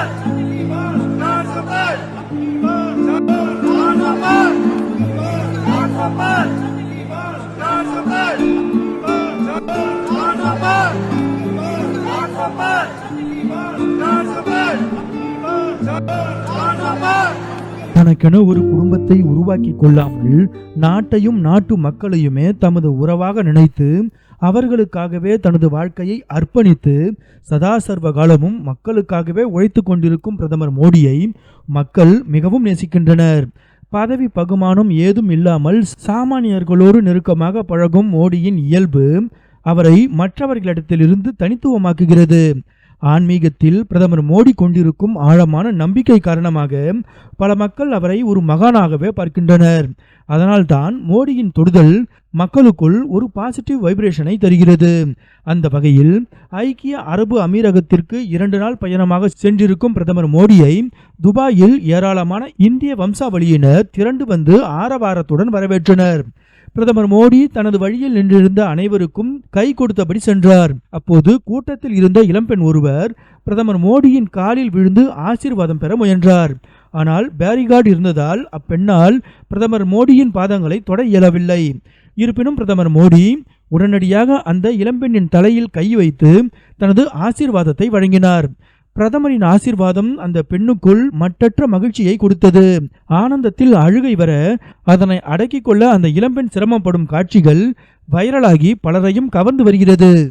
जिंदाबाद सरकार जिंदाबाद தனக்கென ஒரு குடும்பத்தை உருவாக்கி கொள்ளாமல் நாட்டையும் நாட்டு மக்களையுமே தமது உறவாக நினைத்து அவர்களுக்காகவே தனது வாழ்க்கையை அர்ப்பணித்து சதா சர்வ காலமும் மக்களுக்காகவே உழைத்து கொண்டிருக்கும் பிரதமர் மோடியை மக்கள் மிகவும் நேசிக்கின்றனர். பதவி பகுமானம் ஏதும் இல்லாமல் சாமானியர்களோடு நெருக்கமாக பழகும் மோடியின் இயல்பு அவரை மற்றவர்களிடத்திலிருந்து தனித்துவமாக்குகிறது. ஆன்மீகத்தில் பிரதமர் மோடி கொண்டிருக்கும் ஆழமான நம்பிக்கை காரணமாக பல மக்கள் அவரை ஒரு மகானாகவே பார்க்கின்றனர். அதனால்தான் மோடியின் தொடுதல் மக்களுக்குள் ஒரு பாசிட்டிவ் வைப்ரேஷனை தருகிறது. அந்த வகையில் ஐக்கிய அரபு அமீரகத்திற்கு இரண்டு நாள் பயணமாக சென்றிருக்கும் பிரதமர் மோடியை துபாயில் ஏராளமான இந்திய வம்சாவளியினர் திரண்டு வந்து ஆரவாரத்துடன் வரவேற்றனர். பிரதமர் மோடி தனது வழியில் நின்றிருந்த அனைவருக்கும் கை கொடுத்தபடி சென்றார். அப்போது கூட்டத்தில் இருந்த இளம்பெண் ஒருவர் பிரதமர் மோடியின் காலில் விழுந்து ஆசீர்வாதம் பெற முயன்றார். ஆனால் பேரிகார்டு இருந்ததால் அப்பெண்ணால் பிரதமர் மோடியின் பாதங்களை தொட இயலவில்லை. இருப்பினும் பிரதமர் மோடி உடனடியாக அந்த இளம்பெண்ணின் தலையில் கை வைத்து தனது ஆசீர்வாதத்தை வழங்கினார். பிரதமரின் ஆசிர்வாதம் அந்த பெண்ணுக்குள் மட்டற்ற மகிழ்ச்சியை கொடுத்தது. ஆனந்தத்தில் அழுகை வர அதனை அடக்கிக் கொள்ள அந்த இளம்பெண் சிரமப்படும் காட்சிகள் வைரலாகி பலரையும் கவர்ந்து வருகிறது.